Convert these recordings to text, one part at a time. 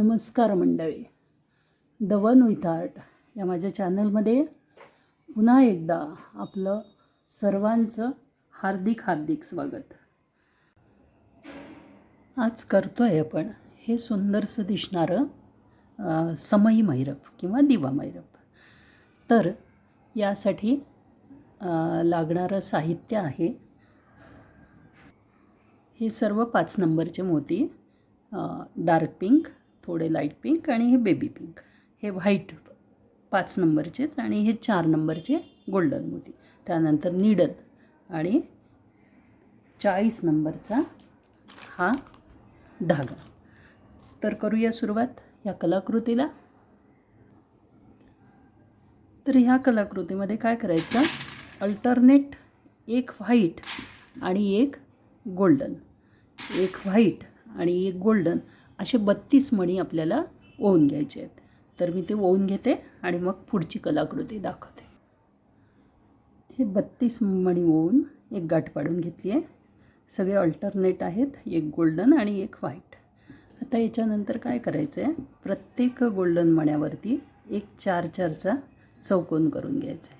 नमस्कार मंडळी. The one with art या माझ्या चॅनलमध्ये पुन्हा एकदा आपलं सर्वांचं हार्दिक हार्दिक स्वागत. आज करतो आहे आपण हे सुंदरसं दिसणारं समई मैरप किंवा दिवा मैरप. तर यासाठी लागणारं साहित्य आहे. हे सर्व पाच नंबरचे मोती डार्क पिंक थोडे लाइट पिंक आणि हे बेबी पिंक हे व्हाईट पाच नंबरचेच आणि हे चार नंबरचे गोल्डन मोती. त्यानंतर निडल आणि चाळीस नंबरचा हा धागा. तर करूया सुरुवात या कलाकृतीला. तर ह्या कलाकृतीमध्ये काय करायचं? अल्टरनेट एक व्हाईट आणि एक गोल्डन एक व्हाईट आणि एक गोल्डन असे बत्तीस मणी आपल्याला ओवून घ्यायचे आहेत. तर मी ते ओवून घेते आणि मग पुढची कलाकृती दाखवते. हे बत्तीस मणी ओवून एक गाठ पाडून घेतली आहे सगळे अल्टरनेट आहेत. एक गोल्डन आणि एक व्हाईट आता याच्यानंतर काय करायचं आहे प्रत्येक गोल्डन मण्यावरती एक चार चारचा चौकोन करून घ्यायचा आहे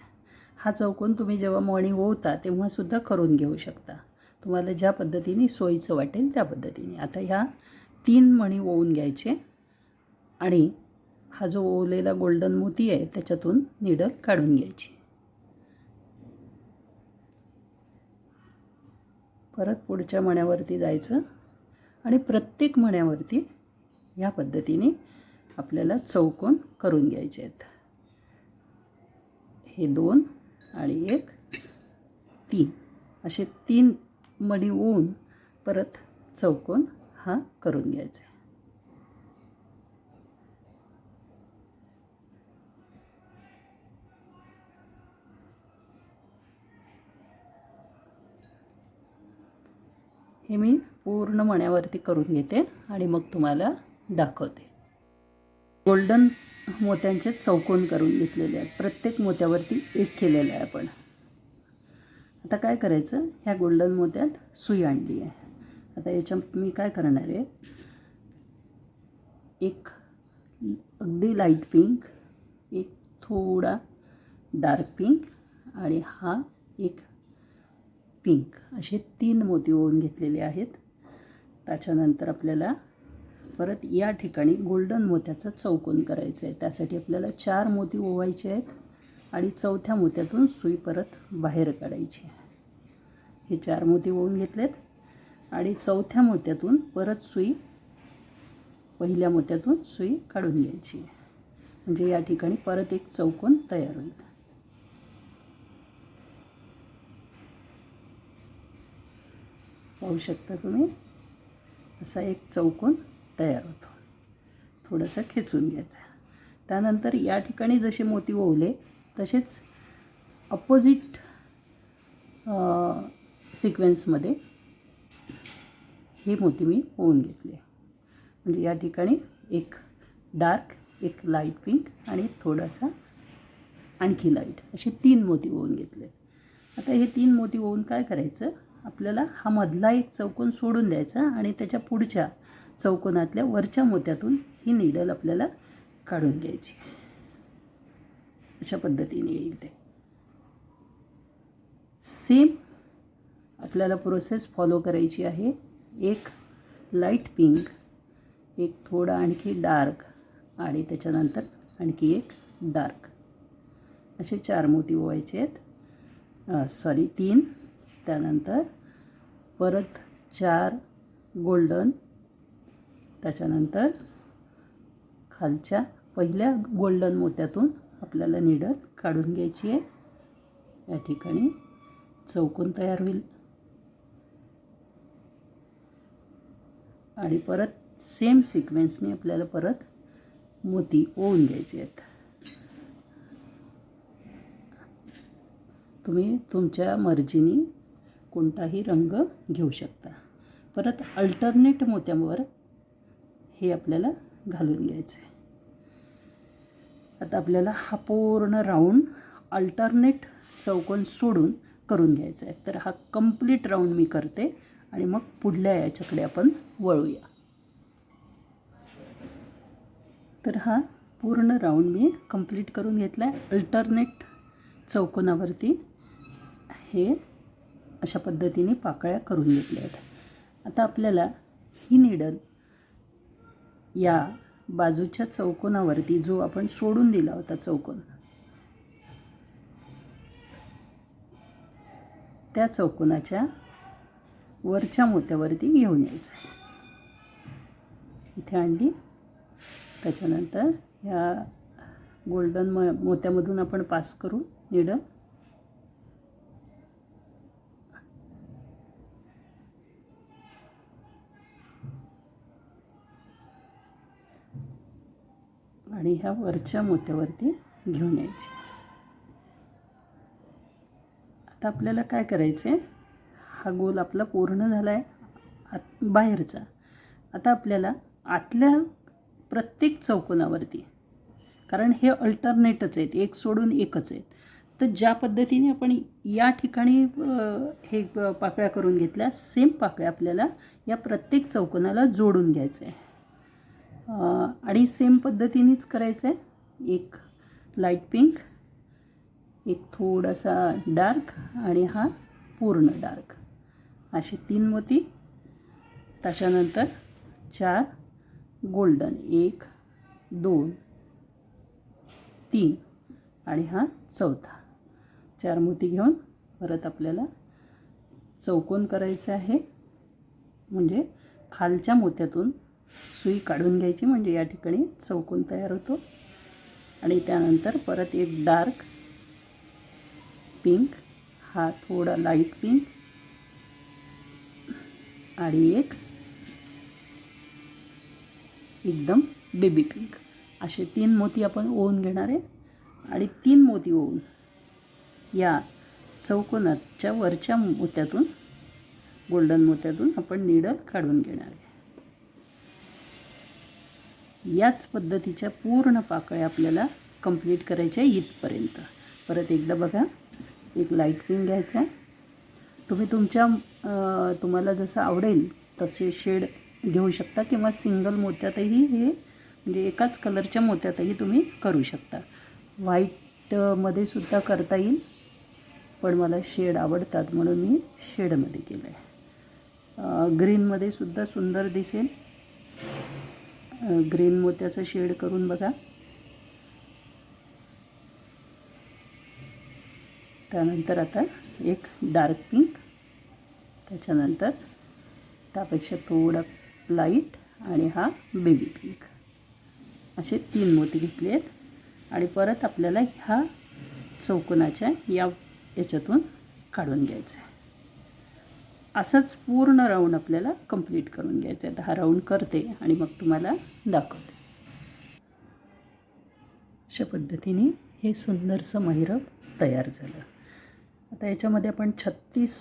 हा चौकोन तुम्ही जेव्हा मणी ओवता तेव्हासुद्धा करून घेऊ शकता. तुम्हाला ज्या पद्धतीने सोयीचं वाटेल त्या पद्धतीने. आता ह्या तीन मणी ओवून घ्यायचे आणि हा जो ओवलेला गोल्डन मोती आहे त्याच्यातून निडल काढून घ्यायची. परत पुढच्या मण्यावरती जायचं आणि प्रत्येक मण्यावरती ह्या पद्धतीने आपल्याला चौकोन करून घ्यायचे आहेत. हे दोन आणि एक तीन. असे तीन मणी ओवून परत चौकोन हा करून घ्यायचा आहे हे मी पूर्ण मण्यावरती करून घेते आणि मग तुम्हाला दाखवते. गोल्डन मोत्यांचे चौकोन करून घेतलेले आहेत. प्रत्येक मोत्यावरती एक केलेलं आहे आपण. आता काय करायचं? ह्या गोल्डन मोत्यात सुई आणली आहे. आता याच्या मी काय करणार आहे? एक अगदी लाइट पिंक एक थोडा डार्क पिंक आणि हा एक पिंक असे तीन मोती ओवून घेतलेले आहेत. त्याच्यानंतर आपल्याला परत या ठिकाणी गोल्डन मोत्याचं चौकोन करायचं आहे. त्यासाठी आपल्याला चार मोती ओवायचे आहेत आणि चौथ्या मोत्यातून सुई परत बाहेर काढायची आहे. हे चार मोती ओवून घेतलेत. आणि चौथ्या मोत्यातून परत सुई पहिल्या मोत्यातून सुई काढून घ्यायची. म्हणजे या ठिकाणी परत एक चौकोन तयार होईल. पाहू शकता तुम्ही असा एक चौकोन तयार होतो. थोडंसं खेचून घ्यायचा. त्यानंतर या ठिकाणी जसे मोती ओवले तसेच अपोजिट सिक्वेन्समध्ये हे मोती मी होऊन घेतले. म्हणजे या ठिकाणी एक डार्क एक लाइट पिंक आणि थोडासा आणखी लाइट असे तीन मोती होऊन घेतले. आता हे तीन मोती होऊन काय करायचं? आपल्याला हा मधला एक चौकोन सोडून द्यायचा आणि त्याच्या पुढच्या चौकोनातल्या वरच्या मोत्यातून ही निडल आपल्याला काढून घ्यायची. अशा पद्धतीने येईल ते. सेम आपल्याला प्रोसेस फॉलो करायची आहे. एक लाइट पिंक एक थोडा आणखी डार्क आणि त्याच्यानंतर आणखी एक डार्क असे चार मोती ओवायचे आहेत. सॉरी तीन. त्यानंतर परत चार गोल्डन त्याच्यानंतर खालच्या पहिल्या गोल्डन मोत्यातून आपल्याला निडल काढून घ्यायची आहे. या ठिकाणी चौकोन तयार होईल. आणि परत सेम सिक्वेन्सने आपल्याला परत मोती ओवून घ्यायचे आहेत. तुम्ही तुमच्या मर्जीने कोणताही रंग घेऊ शकता. परत अल्टरनेट मोत्यावर हे आपल्याला घालून घ्यायचं. आहे आता आपल्याला हा पूर्ण राऊंड अल्टरनेट चौकोन सोडून करून घ्यायचा आहे. तर हा कंप्लीट राऊंड मी करते. आणि मग पुढल्या याच्याकडे आपण वळूया. तर हा पूर्ण राऊंड मी कंप्लीट करून घेतला आहे अल्टरनेट चौकोनावरती हे अशा पद्धतीने पाकळ्या करून घेतल्या आहेत. आता आपल्याला ही निडल या बाजूच्या चौकोनावरती जो आपण सोडून दिला होता चौकोन त्या चौकोनाच्या वरच्या मोत्यावरती घेऊन यायचं. इथे आणली. त्याच्यानंतर ह्या गोल्डन म मोत्यामधून आपण पास करू निडल. आणि ह्या वरच्या मोत्यावरती घेऊन यायचे. आता आपल्याला काय करायचं आहे हा गोल आपला पूर्ण झाला आहे आत बाहेरचा. आता आपल्याला आतल्या प्रत्येक चौकोनावरती कारण हे अल्टरनेटच आहेत एक सोडून एकच आहेत. तर ज्या पद्धतीने आपण या ठिकाणी हे पाकळ्या करून घेतल्या सेम पाकळ्या आपल्याला या प्रत्येक चौकोनाला जोडून घ्यायचं आहे आणि सेम पद्धतीनेच करायचं आहे एक लाइट पिंक एक थोडासा डार्क आणि हा पूर्ण डार्क असे तीन मोती त्याच्यानंतर चार गोल्डन एक दोन तीन आणि हा चौथा. चार मोती घेऊन परत आपल्याला चौकोन करायचं आहे. म्हणजे खालच्या मोत्यातून सुई काढून घ्यायची म्हणजे या ठिकाणी चौकोन तयार होतो. आणि त्यानंतर परत एक डार्क पिंक हा थोडा लाइट पिंक आणि एक एकदम बेबी पिंक असे तीन मोती आपण ओवून घेणार आहे. आणि तीन मोती ओवून या चौकोनाच्या वरच्या मोत्यातून गोल्डन मोत्यातून आपण निडल काढून घेणार आहे. याच पद्धतीच्या पूर्ण पाकळ्या आपल्याला कंप्लीट करायच्या आहे इथपर्यंत. परत एकदा बघा एक लाइट पिंक घ्यायचा आहे. तुम्ही तुमच्या तुम्हाला जसं आवडेल तसे शेड घेऊ शकता किंवा सिंगल मोत्यातही हे म्हणजे एकाच कलरच्या मोत्यातही तुम्ही करू शकता. व्हाईटमध्ये सुद्धा करता येईल पण मला शेड आवडतात म्हणून मी शेडमध्ये केलं आहे ग्रीनमध्ये सुद्धा सुंदर दिसेल. ग्रीन मोत्याचं शेड करून बघा. त्यानंतर आता एक डार्क पिंक त्याच्यानंतर त्यापेक्षा थोडा लाइट आणि हा बेबी पिंक असे तीन मोती घेतले आहेत. आणि परत आपल्याला ह्या चौकोनाच्या या याच्यातून काढून घ्यायचं आहे. असाच पूर्ण राऊंड आपल्याला कंप्लीट करून घ्यायचा आहे. हा राऊंड करते आणि मग तुम्हाला दाखवते. अशा पद्धतीने हे सुंदरसं महिरप तयार झालं. आता याच्यामध्ये आपण छत्तीस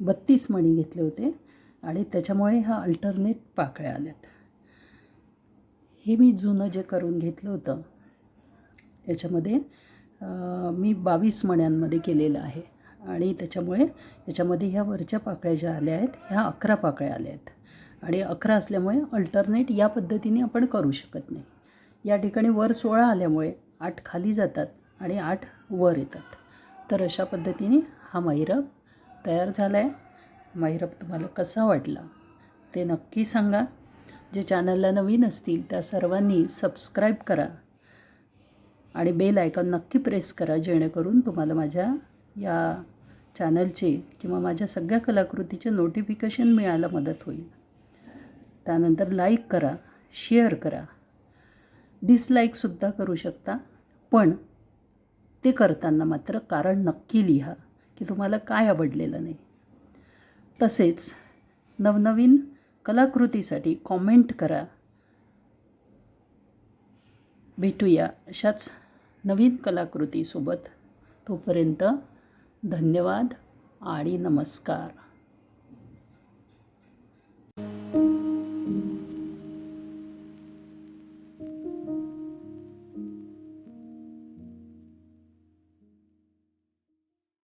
बत्तीस मणी घेतले होते आणि त्याच्यामुळे ह्या अल्टरनेट पाकळ्या आल्यात. हे मी जुनं जे करून घेतलं होतं याच्यामध्ये मी बावीस मण्यांमध्ये केलेलं आहे. आणि त्याच्यामुळे याच्यामध्ये ह्या वरच्या पाकळ्या ज्या आल्या आहेत ह्या अकरा पाकळ्या आल्या आहेत. आणि अकरा असल्यामुळे अल्टरनेट या पद्धतीने आपण करू शकत नाही. या ठिकाणी वर सोळा आल्यामुळे आठ खाली जातात आणि आठ वर येतात. तर अशा पद्धतीने हा मैरप तयार झाला आहे. मैरप तुम्हाला कसा वाटला ते नक्की सांगा. जे चॅनलला नवीन असतील त्या सर्वांनी सबस्क्राईब करा आणि बेल आयकॉन नक्की प्रेस करा जेणेकरून तुम्हाला माझ्या या चॅनलचे किंवा माझ्या सगळ्या कलाकृतीचे नोटिफिकेशन मिळायला मदत होईल. त्यानंतर लाईक करा शेअर करा. डिसलाईकसुद्धा करू शकता पण ते करताना मात्र कारण नक्की लिहा की तुम्हाला काय आवडलेलं नाही. तसेच नवनवीन कलाकृतीसाठी कॉमेंट करा. भेटूया अशाच नवीन कलाकृतीसोबत. तोपर्यंत धन्यवाद आणि नमस्कार.